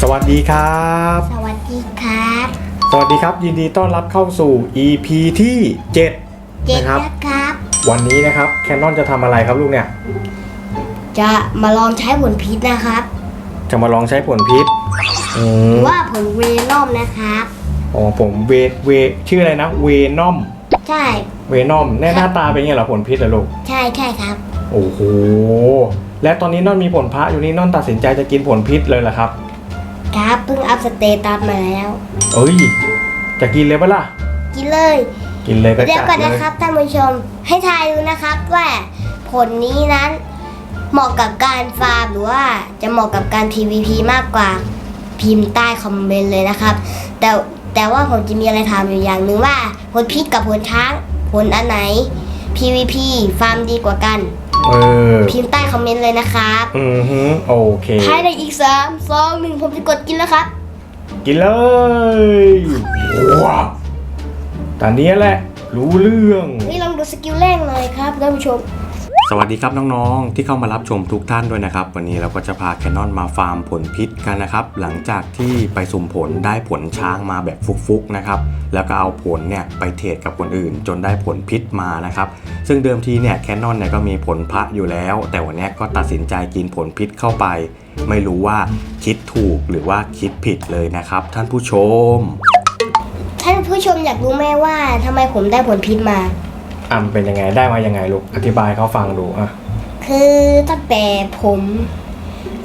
สวัสดีครับ สวัสดีครับ สวัสดีครับ ยินดีต้อนรับเข้าสู่ EP ที่ 7 เจ็ดนะครับนะครับ วันนี้นะครับแคนนอนจะทำอะไรครับลูกเนี่ย จะมาลองใช้ผลพิษนะครับ จะมาลองใช้ผลพิษอืหมรือว่าผลเวนอมนะครับ อ๋อผมเวเวชื่ออะไรนะ เวนอม ใช่ เวนอมแน่หน้าตาเป็นไงเหรอผลพิษเหรอลูก ใช่ใช่ครับ โอ้โห และตอนนี้นอนมีผลพระอยู่นี่นอนตัดสินใจจะกินผลพิษเลยเหรอครับ ครับเพิ่งอัพสเตตัสมาแล้ว เอ้ย จะกินเลยปะล่ะ กินเลยกินเลยก็เดี๋ยวจัดก่อนเลนะยครับท่านผู้ชมให้ทายดูนะครับว่าผลนี้นั้น เหมาะกับการฟาร์มหรือว่าจะเหมาะกับการ PVP มากกว่าพิมพ์ใต้คอมเมนต์เลยนะครับ แต่แต่ว่าผมจะมีอะไรถามอยู่อย่างหนึ่งว่าผลพิษกับผลช้างผลอันไหน PVP ฟาร์มดีกว่ากัน เออพิมพ์ใต้คอมเมนต์เลยนะครับอือฮึโอเคภายในอีกสามสองหนึ่งผมจะกดกินแล้วครับ กินเลยว้าวตอนนี้แหละ รู้เรื่อง นี่ลองดูสกิลแรกเลยครับท่านผู้ชม สวัสดีครับน้องๆ ที่เข้ามารับชมทุกท่านด้วยนะครับ วันนี้เราก็จะพาแคนนอนมาฟาร์มผลพิษกันนะครับ หลังจากที่ไปสุ่มผลได้ผลช้างมาแบบฟุกๆนะครับแล้วก็เอาผลเนี่ยไปเทรดกับคนอื่น จนได้ผลพิษมานะครับ ซึ่งเดิมทีเนี่ยแคนนอนเนี่ยก็มีผลพระอยู่แล้ว แต่วันนี้ก็ตัดสินใจกินผลพิษเข้าไป ไม่รู้ว่าคิดถูกหรือว่าคิดผิดเลยนะครับ ท่านผู้ชม ท่านผู้ชมอยากรู้ไหมว่าทำไมผมได้ผลพิษมา อ่ำเป็นยังไงได้มายังไงลูกอธิบายเขาฟังดูอะคือตั้งแต่ผม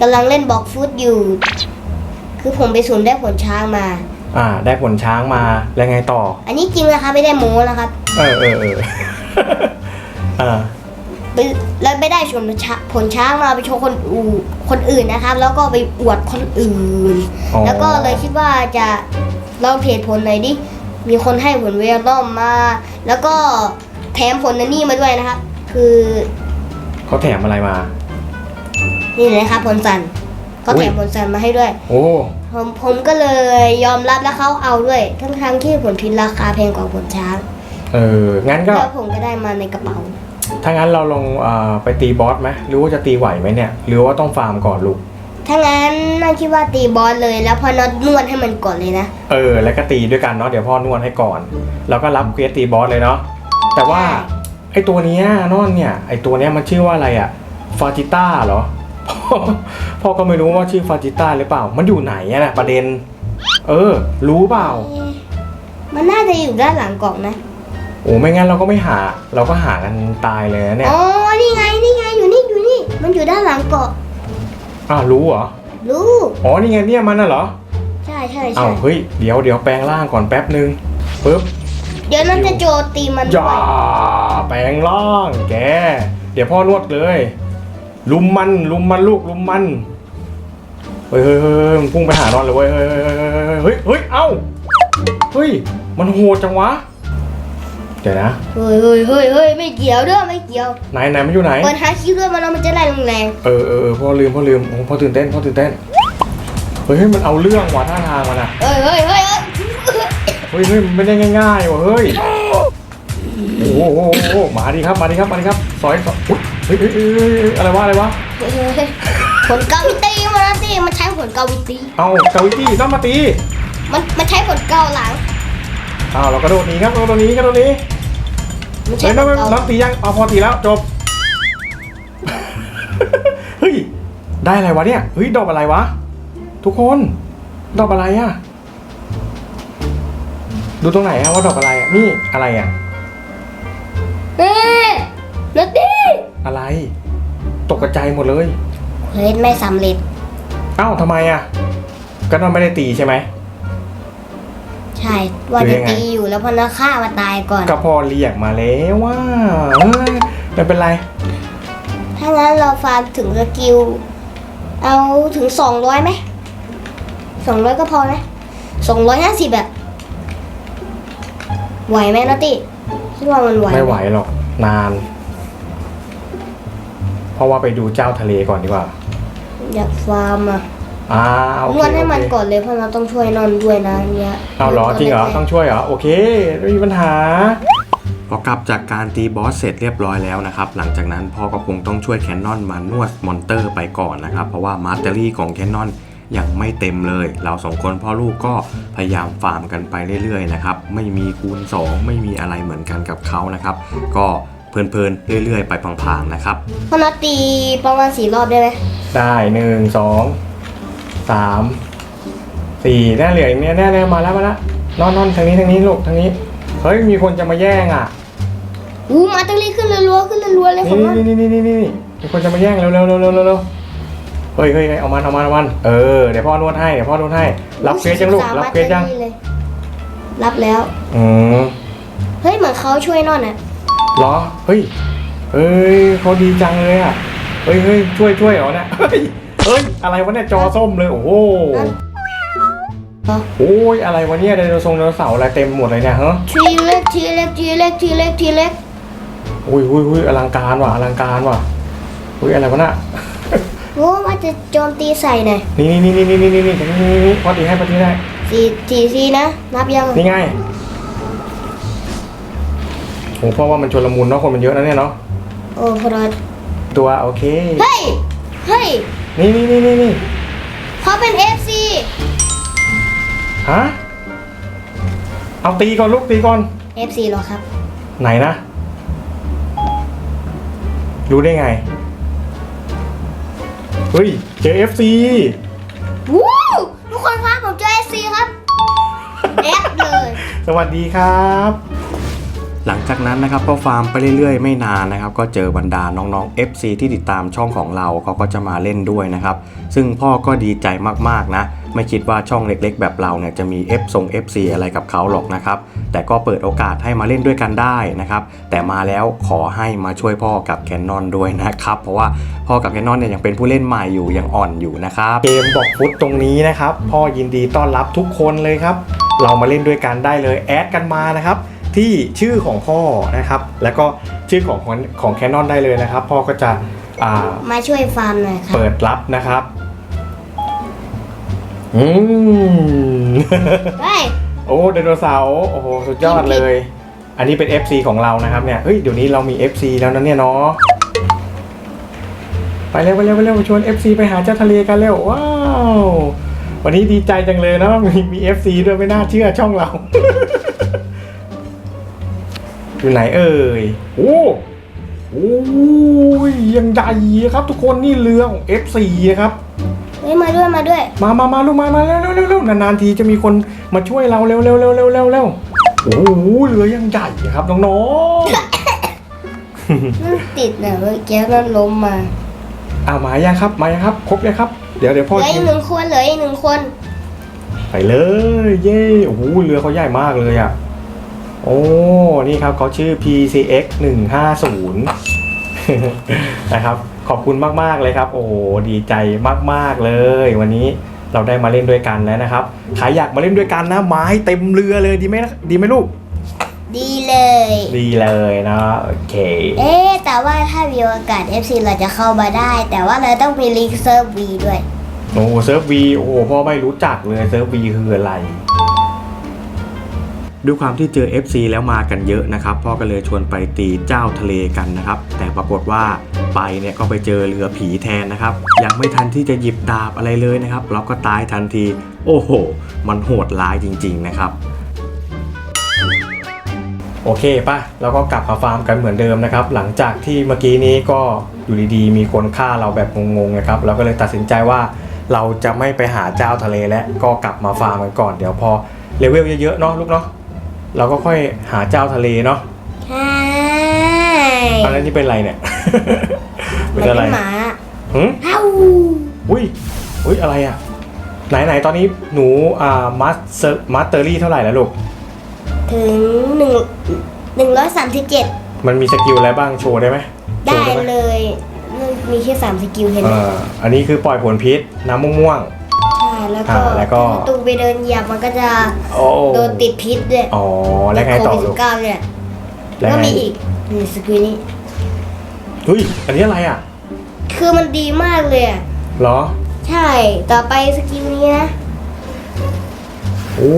กำลังเล่นบล็อกฟุตอยู่ คือผมไปสูนได้ผลช้างมา อ่า ได้ผลช้างมาแล้วไงต่อ อันนี้จริงนะครับไม่ได้โม้นะครับ เออเออเออ อ่าไปแล้วไม่ได้ชมช้าผลช้างมาไปโชว์คนอูคนอื่นนะครับ แล้วก็ไปอวดคนอื่น อ๋อ แล้วก็เลยคิดว่าจะลองเพจผลหน่อยดิ มีคนให้ผลเวลนอมมา แล้วก็แถมผลนันนี่มาด้วยนะครับ คือเขาแถมอะไรมา นี่เลยนะครับผลสันเขาแถมอุ๊ยผลสันมาให้ด้วย โอ้ผมผมก็เลยยอมรับแล้วเขาเอาด้วย ทั้งทางๆที่ผลพิษราคาแพงกว่าผลช้าง เออ งั้นก็แล้วผมก็ได้มาในกระเป๋า ถ้างั้นเราลองอาไปตีบอสไหมหรือว่าจะตีไหวไหมเนี่ย หรือว่าต้องฟาร์มก่อนลูก ถ้างั้นนั่นคิดว่าตีบอสเลยแล้วพอน็อตนวดให้มันก่อนเลยนะ เออ แล้วก็ตีด้วยกันเนาะ เดี๋ยวพ่อนวดให้ก่อน แล้วก็รับเควสตีบอสเลยเนาะ แต่ว่าใช่ไอตัวเนี้ยนอนเนี่ยไอตัวเนี้ยมันชื่อว่าอะไรอะฟาจิต้าเหรอพ่อพ่อก็ไม่รู้ว่าชื่อฟาจิต้าหรือเปล่า มันอยู่ไหนอะนะประเด็น เออ รู้เปล่าเอ๊ะมันน่าจะอยู่ด้านหลังกล่องนะโอ้ไม่งั้นเราก็ไม่หา เราก็หากันตายเลยนะเนี่ยอ๋อนี่ไงนี่ไงอยู่นี่อยู่นี่ มันอยู่ด้านหลังเกาะอ้าวรู้เหรอรู้อ๋อนี่ไงเนี่ยมันน่ะเหรอใช่ใช่อ้าใช่วเฮ้ยเดี๋ยวเดี๋ยวแปลงร่างก่อนแป๊บนึงปึ๊บ เดี๋ยวนั่นจะโจมตีมันด้อย่าวยแปลงร่าง แก เดี๋ยวพ่อนวดเลย ลุมมันลุมมันลูกลุมมันเฮ้ยเฮ้ยเฮ้ยเฮ้ยมันพุ่งไปหานอนเลยเว้ยเฮ้ยเฮ้ยเฮ้ยเฮ้ยเอ้าเฮ้ยมันโหดจังวะเดี๋ยวนะเฮ้ยเฮ้ยเฮ้ยเฮ้ยไม่เกี่ยวด้วยไม่เกี่ยวไหนไหนมันอยู่ไหน เปิดหาคิวด้วยมันแล้วมันจะได้แรงเออเออเออพ่อลืมพ่อลืมโอ้พ่อตื่นเต้นพ่อตื่นเต้นเฮ้ยเฮ้ยมันเอาเรื่องว่ะท่าทางมันอะๆเฮ้ยเฮ้ยเฮ้ยเฮ้ย เฮ้ยเฮ้ยมันไม่ได้ง่ายๆว่ะเฮ้ยโอ้โหโอ้โหมาดีครับมาดีครับมาดีครับซอยซอยอุ๊ยเฮ้ยเฮ้ยเฮ้ยเฮ้ยอะไรวะอะไรวะเฮ้ยเฮ้ยเฮ้ยผลกาวิตีมาแล้วสิมันใช้ผลกาวิตีเอากาวิตี้ต้องมาตีมันมันใช้ผลเกาหลัง เอาเรากระโดดหนีครับกระโดดหนีกระโดดหนีมันใช้เฮ้ยผน้องลเกาน้องตียังเอาพอตีแล้วจบเฮ้ยได้อะไรวะเนี่ยเฮ้ยดอกอะไรวะ ทุกคนดอกอะไรอะ ดูตรงไหนอะว่าดอกอะไรอะนี่อะไรอะเฮ้ยนัตตี้อะไร ตกกระจายหมดเลยเควสไม่สำเร็จ เอ้าทำไมอะก็นอนไม่ได้ตีใช่ไหม ใช่ว่าหรือจะยังไงตีอยู่แล้วพอนักฆ่ามาตายก่อน ก็พอเรียกมาแล้วว่าเอ้ยไม่เป็นไร ถ้างั้นเราฟาร์มถึงสกิล เอาถึงสองร้อยไหมสองร้อยก็พอไหมสองร้อยห้าสิบแบบ ไหวไหมนัตตี้คิดว่ามันไหวไม่ไหวหรอกนาน เพราะว่าไปดูเจ้าทะเลก่อนดีกว่า อยากฟาร์มอะอ่าโอเคนวดให้มันโอเคก่อนเลยเพราะเราต้องช่วยนอนด้วยนะเนี่ยเอาเหรอจริงเหรอต้องช่วยเหรอโอเคไม่มีปัญหาพอกลับจากการตีบอสเสร็จเรียบร้อยแล้วนะครับ หลังจากนั้นพ่อก็คงต้องช่วยแคนนอนมานวดมอนเตอร์ไปก่อนนะครับ เพราะว่ามาสเตอรี่ของแคนนอน ยังไม่เต็มเลย เราสองคนพ่อลูกก็พยายามฟาร์มกันไปเรื่อยๆนะครับไม่มีคูณ 2 ไม่มีอะไรเหมือนกันกับเขานะครับ ก็เพลินๆเรื่อยๆ ไปพลางๆนะครับพอนัดตีประมาณสี่รอบได้ไหมได้หนึ่งสองสามสี่แน่เหลืออีกเนี่ยแน่แน่มาแล้วมาแล้วนอนนอนทางนี้ทางนี้ลูกทางนี้เฮ้ยมีคนจะมาแย่งอะอู้มาตั้งรีขึ้นรัวๆขึ้นรัวๆเลยขอนี่งมันนี่นี่นี่นี่นี่มีคนจะมาแย่งเร็วเร็วเร็วเร็วเร็ว เร็วเฮ้ยเฮ้ยเฮ้ยเอามันเอามันเอามันเออเดี๋ยวพ่อนวดให้เดี๋ยวพ่อนวดให้ รับเฟซยังลูกสามรับเฟซยังมาตั้งเลยรับแล้ว อืมเฮ้ยเหมือนเขาช่วยนอนอะเหรอเฮ้ยเฮ้ยเขาดีจังเลยอะเฮ้ยเฮ้ยช่วยช่วยเหรอเนี่ยเฮ้ยเฮ้ยอะไรวะเนี่ยจอส้มเลยโอ้โหนั่นโอ้ยอะไรวะเนี่ยไดโนเสาร์ไดโนเสาร์อะไรเต็มหมดเลยเนี่ยฮะทีเล็กทีเล็กทีเล็กทีเล็กทีเล็กอุ้ยอุ้ยอุ้ยอลังการว่ะอลังการว่ะอุ้ยอะไรวะน่ะ โอ้ว่าจะโจมตีใส่หน่อยนี่นี่นี่นี่นี่นี่นี่นี่นี่นี่พอดีให้พอดีให้สี่ทีซีนะ นับยังนี่ไงโอ้เพราะว่ามันชนละมุนเนาะคนมันเยอะนะเนี่ยเนาะโอ้พอดตัวโอเค เฮ้ย เฮ้ย นี่นี่นี่นี่นี่เขาเป็น FC ฮะ เอาตีก่อนลูกตีก่อน FC เหรอครับ ไหนนะ รู้ได้ไง เฮ้ยเจอ FC วู้ทุกคนครับผมเจอ FC ครับ F เลยสวัสดีครับ หลังจากนั้นนะครับก็ฟาร์มไปเรื่อยๆ ไม่นานนะครับ ก็เจอบรรดาน้องๆ FC ที่ติดตามช่องของเราเขาก็จะมาเล่นด้วยนะครับ ซึ่งพ่อก็ดีใจมากๆนะ ไม่คิดว่าช่องเล็กๆ แบบเราเนี่ยจะมี F ทรง FC อะไรกับเขาหรอกนะครับ แต่ก็เปิดโอกาสให้มาเล่นด้วยกันได้นะครับ แต่มาแล้วขอให้มาช่วยพ่อกับแคนนอนด้วยนะครับ เพราะว่าพ่อกับแคนนอนเนี่ยยังเป็นผู้เล่นใหม่อยู่ยังอ่อนอยู่นะครับ เกมบอกฟุตตรงนี้นะครับ พ่อยินดีต้อนรับทุกคนเลยครับ เรามาเล่นด้วยกันได้เลยแอดกันมานะครับที่ชื่อของพ่อนะครับ แล้วก็ชื่อของของของแคนนอนได้เลยนะครับ พ่อก็จะอ่ามาช่วยฟาร์มหน่อยครับเปิดรับนะครับ อืม เฮ้ย โอ้ไดโนเสาร์โอ้โหสุดยอดเลย อันนี้เป็น FC ของเรานะครับเนี่ยเฮ้ยเดี๋ยวนี้เรามี FC แล้วนะเนี่ยเนาะไปเร็วไปเร็วไปเร็วชวน FC ไปหาเจ้าทะเลกันเร็วว้าววันนี้ดีใจจังเลยนะมีมี FC ด้วยไม่น่าเชื่อช่องเรา อยู่ไหนเอ่ยโอ้โอ้ยยังใหญ่ครับทุกคนนี่เรือของ F4 นะครับเฮ้ยมาด้วยมาด้วย มามามาลูกมามาเร็วเร็วเร็วเร็วนานๆทีจะมีคนมาช่วยเราเร็วเร็วเร็วเร็วเร็วเร็วโอ้โหเรือยังใหญ่ครับน้องมันติดนะเมื่อกี้มันล้มมาๆอ่ามายังครับมายังครับ ครบเลยครับ เดี๋ยวเดี๋ยวเหพ่อลือกิอีนกหนึ่งคนเหลืออีกหนึ่งคน ไปเลย เย้โอ้โหเรือเขาใหญ่มากเลยอะโอ้นี่ครับเขาชื่อ PCX 150นะครับ ขอบคุณมากๆเลยครับ โอ้โหดีใจมากๆเลย วันนี้เราได้มาเล่นด้วยกันแล้วนะครับใครอยากมาเล่นด้วยกันนะไม้เต็มเรือเลยดีไหมนะดีไหมลูก ดีเลย ดีเลยนะโอเค เอ๊ะแต่ว่าถ้ามีโอกาส FC เราจะเข้ามาได้ แต่ว่าเราต้องมีลิงก์เซิร์ฟวีด้วย โอ้เซิร์ฟวีโอ้โหพ่อไม่รู้จักเลยเซิร์ฟวีคืออะไรด้วยความที่เจอ FC แล้วมากันเยอะนะครับ พ่อก็เลยชวนไปตีเจ้าทะเลกันนะครับ แต่ปรากฏว่า ไปเนี่ยก็ไปเจอเรือผีแทนนะครับ ยังไม่ทันที่จะหยิบดาบอะไรเลยนะครับ เราก็ตายทันที โอ้โห มันโหดร้ายจริง ๆ นะครับ โอเคป่ะเราก็กลับมาฟาร์มกันเหมือนเดิมนะครับ หลังจากที่เมื่อกี้นี้ก็อยู่ดีๆ มีคนฆ่าเราแบบงงๆนะครับ เราก็เลยตัดสินใจว่าเราจะไม่ไปหาเจ้าทะเลแล้วก็กลับมาฟาร์มกันก่อนเดี๋ยวพอเลเวลเยอะๆเนาะลูกเนาะเราก็ค่อยหาเจ้าทะเลเนาะใช่ตอนนั้นนี่เป็นอะไรเนี่ย เป็มันนอะไรเป็นหมาหืมเอ้าอุ้ยอุ้ยอะไรอะ ไหนไหนตอนนี้หนูอ่ามาสเตอร์มาสเตอรี่เท่าไหร่แล้วลูก ถึงหนึ่งหนึ่งร้อยสามสิบเจ็ดมันมีสกิลอะไรบ้างโชว์ได้ไหมโชได้ว์ได้ไหมเลยมันมีแค่สามสกิลเห็นไหมอ่าอันนี้คือปล่อยผลพิษน้ำม่วงใช่แล้วก็อ่าแล้วก็ถ้าตูไปเดินเหยียบมันก็จะๆโอ้โดนติดพิษด้วยอ๋อแล้วไงต่อโควิดลูสิกบเก้าเนี่ยแล้วก็ไงมีอีกนี่สกิลนี้ เฮ้ย อันนี้อะไรอะ คือมันดีมากเลยอะเหรอ ใช่ ต่อไปสกิลนี้นะ โอ้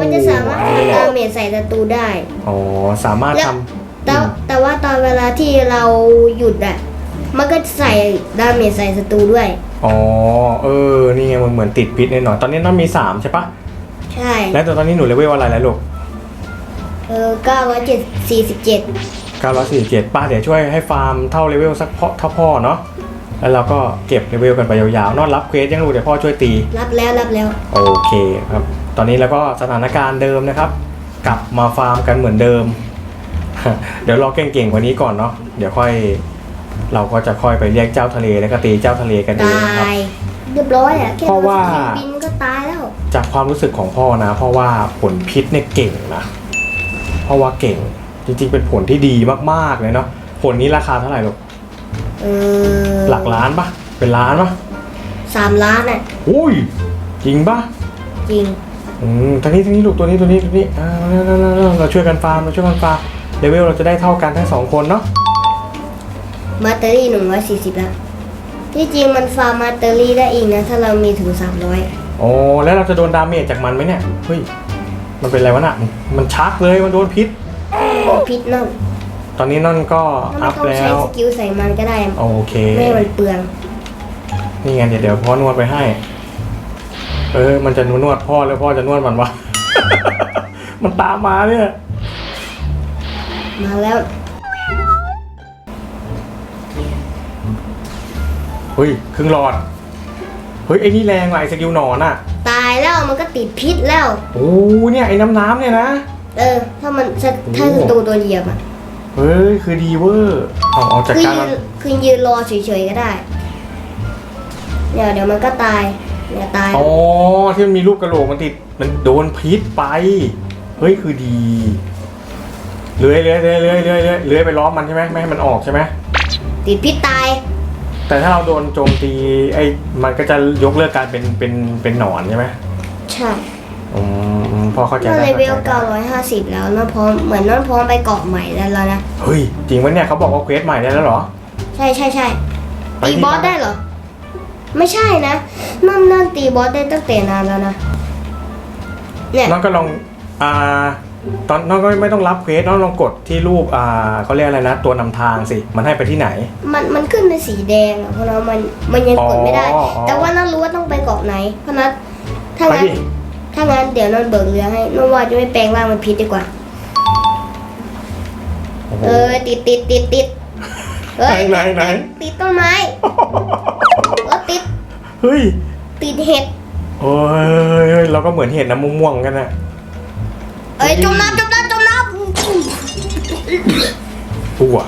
มันจะสามารถทำดาเมจใส่ศัตรูได้ อ๋อ สามารถทำแต่อืแต่ว่าตอนเวลาที่เราหยุดอะมันก็ใส่ดาเมจใส่ศัตรูด้วย อ๋อ เออ นี่ไงมันเหมือนติดพิษหน่อยตอนนี้น้องมีสามใช่ปะใช่ แล้วตอนนี้หนูเลเวลอะไรแล้วลูก เออ9 7 47 947ป้าเดี๋ยวช่วยให้ฟาร์มเท่าเลเวลสักพ่อเท่าพ่อเนาะแล้วเราก็เก็บเลเวลกันไปยาวๆ นอนรับเควสยังลูกเดี๋ยวพ่อช่วยตี รับแล้วรับแล้ว โอเคครับ ตอนนี้แล้วก็สถานการณ์เดิมนะครับ กลับมาฟาร์มกันเหมือนเดิม เดี๋ยวรอเก่งๆกว่านี้ก่อนเนาะ เดี๋ยวค่อย เราก็จะค่อยไปเรียกเจ้าทะเลแล้วก็ตีเจ้าทะเลกันเองตานะครับยเรียบร้อยอะแค่เพราะว่า บินก็ตายแล้ว จากความรู้สึกของพ่อนะ เพราะว่าผลพิษเนี่ยเก่งนะ เพราะว่าเก่ง จริงๆ เป็นผลที่ดีมากๆเลยเนาะผลนี้ราคาเท่าไหร่ลูกเออหลักล้านปะเป็นล้านปะสามล้านอะอุ้ยจริงปะจริงอืมทางนี้ทางนี้ลูกตัวนี้ตัวนี้ตัวนี้อ่าเราเราเราเราเราช่วยกันฟาร์มเราช่วยกันฟาร์มเลเวลเราจะได้เท่ากันทั้งสองคนเนาะมาเตอรี่หนึ่งร้อยสี่สิบแล้วที่จริงมันฟาร์มมาเตอรี่ได้อีกนะถ้าเรามีถึงสามร้อยโอ้แล้วเราจะโดนดาเมจจากมันไหมเนี่ยเฮ้ยมันเป็นอะไรวะน่ะมันชักเลยมันโดนพิษโอ พิษนั่นตอนนี้นั่นก็ถ้าไม่อัพต้องแล้ใช้ว สกิลใส่มันก็ได้ โอเค ไม่ให้มันเปลือง นี่ไงเดี๋ยวเดี๋ยวพ่อนวดไปให้ เออ มันจะนวดพ่อแล้วพ่อจะนวดมันวะ มันตามมาเนี่ย มาแล้ว เฮ้ยครึ่งหลอด เฮ้ยไอ้นี่แรงว่ะไอ้สกิลหนอนอะตายแล้วมันก็ติดพิษแล้ว โอ้เนี่ยไอ้น้ำน้ำเนี่ยนะ เออ ถ้ามันถ้าโอ้ถ้าศัตรูโดนเหยียบอะเฮ้ยคือดีเวอร์เอาเอาจัดคือการยืมันนคือยืนรอเฉยๆก็ได้เดี๋ยวเดี๋ยวมันก็ตายเนี่ยตายอ๋อที่มันมีลูกกระโหลกมันติดมันโดนพิษไป เฮ้ยคือดีเลื้อยเลื้อยเลื้อยเลื้อยเลื้อยเลื้อยเลื้อยไปล้อมมันใช่ไหมไม่ให้มันออกใช่ไหมติดพิษตาย แต่ถ้าเราโดนโจมตีไอ้มันก็จะยกเลิกการเป็นเป็นเป็นหนอนใช่ไหมใช่ อืมอืมพอเข้าใจเราได้เลเวลข้าใจได้950แล้วน้องพร้อมเหมือนน้องพร้อมไปเกาะใหม่แล้วแล้วนะเฮ้ยจริงวะเนี่ยเขาบอกว่าเควสใหม่ได้แล้วเหรอ ใช่ใช่ใช่ไปตีที่บอสบ้านได้เหรอ ไม่ใช่นะนั่นนั่นตีบอสได้ตั้งแต่นานแล้วนะเนี่ยน้องก็ลองอ่าตอนน้องก็ไม่ต้องรับเควสน้องลองกดที่รูปอ่าเขาเรียกอะไรนะ ตัวนำทางสิ มันให้ไปที่ไหน มันมันขึ้นเป็นสีแดงอะเพราะเรามันมันยังกดไม่ได้อ๋ออ๋อแต่ว่าน้ารู้ว่าต้องไปเกาะไหน เพราะนั้นถ้าไปงั้นดิ ถ้างั้นเดี๋ยวนนเบิกเรือให้นนว่าจะไม่แปลงร่างเป็นพิษดีกว่า โอ้โหเออติดติดติดติดเอ้ยไหนไหนไหนติดต้นไม้เออติดเฮ้ยติดเห็ดโอ้ยเฮ้ยเราก็เหมือนเห็นน้ำม่วงๆกันนะเอ้ยจมน้ำจมน้ำจมน้ตัว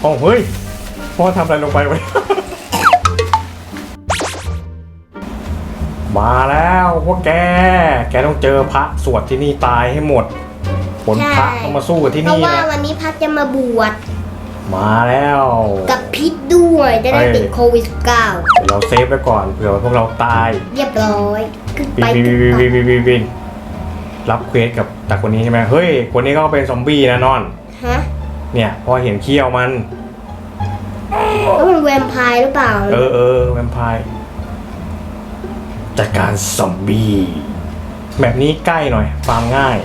โอ้เฮ้ยพ่อทำอะไรลงไปวะ มาแล้วพวกแก แกต้องเจอพระสวดที่นี่ตายให้หมดผลพระต้องมาสู้กับที่ำเพราะนี่ว่านะวันนี้พักจะมาบวชมาแล้ว กับพิษด้วยจะได้เอ้ยติดโควิด -19 เดี๋ยวเราเซฟไว้ก่อนเผื่อว่าพวกเราตายเรียบร้อยขึ้นบิไปนบินขึ้นบินไปบินบินบินบินรับเควสกับจากคนนี้ใช่ไหมเฮ้ย คนนี้ก็เป็นซอมบี้นะนอน ฮะเนี่ยพอเห็นเขี้ยวมัน แล้วมันแวมไพร์หรือเปล่า เออเออแวมไพร์ จัดการซอมบี้ แบบนี้ใกล้หน่อยฟาร์มง่าย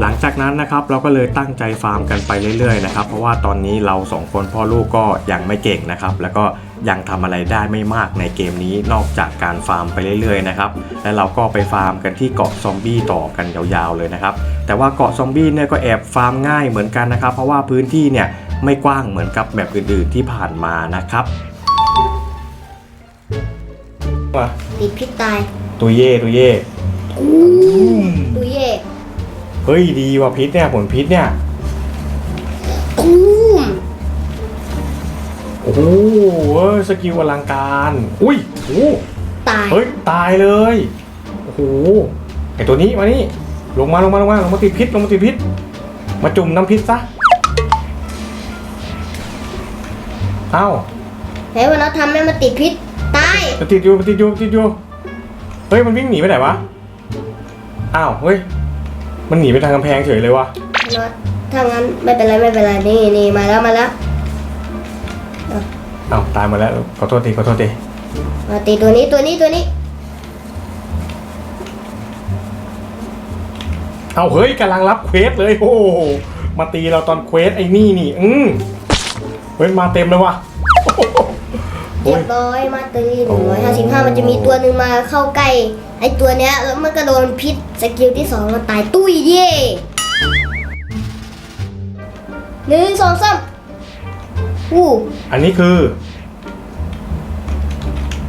หลังจากนั้นนะครับเราก็เลยตั้งใจฟาร์มกันไปเรื่อยๆนะครับเพราะว่าตอนนี้เราสองคนพ่อลูกก็ยังไม่เก่งนะครับ แล้วก็ยังทำอะไรได้ไม่มากในเกมนี้นอกจากการฟาร์มไปเรื่อยๆนะครับและเราก็ไปฟาร์มกันที่เกาะซอมบี้ต่อกันยาวๆเลยนะครับแต่ว่าเกาะซอมบี้เนี่ยก็แอบฟาร์มง่ายเหมือนกันนะครับ เพราะว่าพื้นที่เนี่ยไม่กว้างเหมือนกับแบบอื่นๆที่ผ่านมานะครับ ติดพิษตายตุยเย่ตุยเย่ดูเย่เฮ้ยดีว่ะพิษเนี่ยผลพิษเนี่ยตูมโอ้โหเอ้ยสกิลอลังการ อุ้ยโอ้โหตายเฮ้ยตายเลยโอ้โหไอตัวนี้มานี่ลงมาลงมาลงมาลงมาติดพิษลงมาติดพิษ มาจุ่มน้ำพิษซะเอ้าเฮ้ยวันนั้นทำให้มันติดพิษตาย มันติดอยู่มันติดอยู่มันติดอยู่เฮ้ยมันวิ่งหนีไปไหนวะอ้าวเฮ้ยมันหนีไปทางกำแพงเฉยเลยวะน็อตถ้างั้นไม่เป็นไรไม่เป็นไรนี่นี่มาแล้วมาแล้วอ้าวตายหมดแล้วขอโทษทีขอโทษทีมาตีตัวนี้ตัวนี้ตัวนี้เอาเฮ้ยกำลังรับเควสเลยโอ้โหมาตีเราตอนเควสไอ้นี่นี่อืมเฮ้ยมาเต็มเลยว่ะ โอ้เรียยบร้อยมาตรีหนึ่งร้อยห้าสิบห้ามันจะมีตัวหนึ่งมาเข้าใกล้ไอตัวเนี้ยแล้วมันก็โดนพิษสกิลที่สองมันตายตุ้ยเย่หนึ่งสองสามวู้อันนี้คือ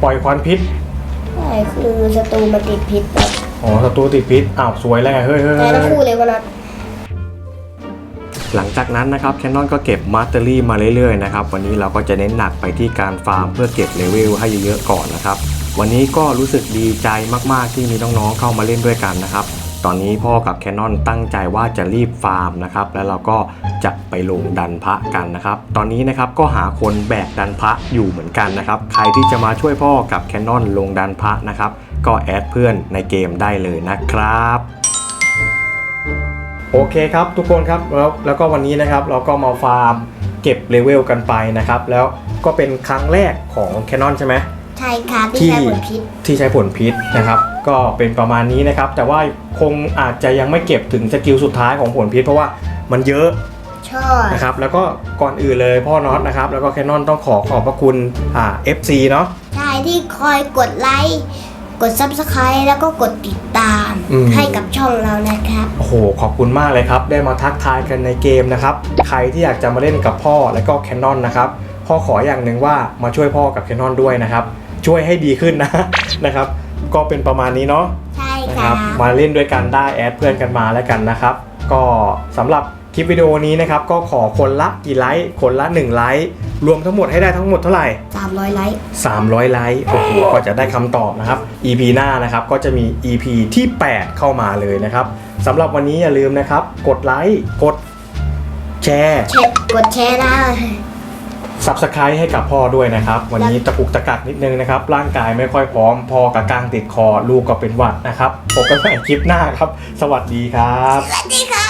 ปล่อยควันพิษใช่คือศัตรูมาติดพิษแบบอ๋อศัตรูติดพิษอ้าวสวยแล้วไงเฮ้ยเฮ้ยแต่เฮ้ยทั้งคู่เลยวันนั้น หลังจากนั้นนะครับแคนนอนก็เก็บมาสเตอรี่มาเรื่อยๆนะครับ วันนี้เราก็จะเน้นหนักไปที่การฟาร์มเพื่อเก็บเลเวลให้เยอะๆก่อนนะครับ วันนี้ก็รู้สึกดีใจมากๆที่มีน้องๆเข้ามาเล่นด้วยกันนะครับ ตอนนี้พ่อกับแคนนอนตั้งใจว่าจะรีบฟาร์มนะครับ แล้วเราก็จะไปลงดันพระกันนะครับ ตอนนี้นะครับก็หาคนแบกดันพระอยู่เหมือนกันนะครับ ใครที่จะมาช่วยพ่อกับแคนนอนลงดันพระนะครับ ก็แอดเพื่อนในเกมได้เลยนะครับ โอเคครับทุกคนครับแล้วแล้วก็วันนี้นะครับเราก็มาฟาร์มเก็บเลเวลกันไปนะครับ แล้วก็เป็นครั้งแรกของ Canon ใช่ไหมใช่ครับที่ที่ใช้ผลพิษที่ใช้ผลพิษนะครับ ก็เป็นประมาณนี้นะครับ แต่ว่าคงอาจจะยังไม่เก็บถึงสกิลสุดท้ายของผลพิษ เพราะว่ามันเยอะชอบนะครับแล้วก็ก่อนอื่นเลยพ่อน็อตนะครับ แล้วก็ Canon ต้องขอขอบพระคุณอ่า FC เนาะใช่ที่คอยกดไลค์กด subscribe แล้วก็กดติด ตามอืม ให้กับช่องเรานะครับ โอ้โห ขอบคุณมากเลยครับ ได้มาทักทายกันในเกมนะครับ ใครที่อยากจะมาเล่นกับพ่อและก็แคนนอนนะครับ พ่อขออย่างหนึ่งว่ามาช่วยพ่อกับแคนนอนด้วยนะครับ ช่วยให้ดีขึ้นนะ นะครับ ก็เป็นประมาณนี้เนาะ ใช่นะคครัรับ บ มาเล่นด้วยกันได้แอดเพื่อนกันมาแล้วกันนะครับ ก็สำหรับค ลิปวิดีโอนี้นะครับก็ขอคนละกี่ไลค์คนละ1ไลค์รวมทั้งหมดให้ได้ทั้งหมดเท่าไหร่ 300 ไลค์ 300 ไลค์โอ้โหก็จะได้คำตอบนะครับ EP หน้านะครับก็จะมี EP ที่ 8 เข้ามาเลยนะครับสำหรับวันนี้อย่าลืมนะครับ กดไลค์กดแชร์เชฟกดแชร์นะ Subscribe ให้กับพ่อด้วยนะครับ วันนี้ตะกุกตะกักนิดนึงนะครับ ร่างกายไม่ค่อยพร้อมพ่อกับกลางติดคอลูกก็เป็นหวัดนะครับพบกันใหม่คลิปหน้าครับ สวัสดีครับ สวัสดีครับ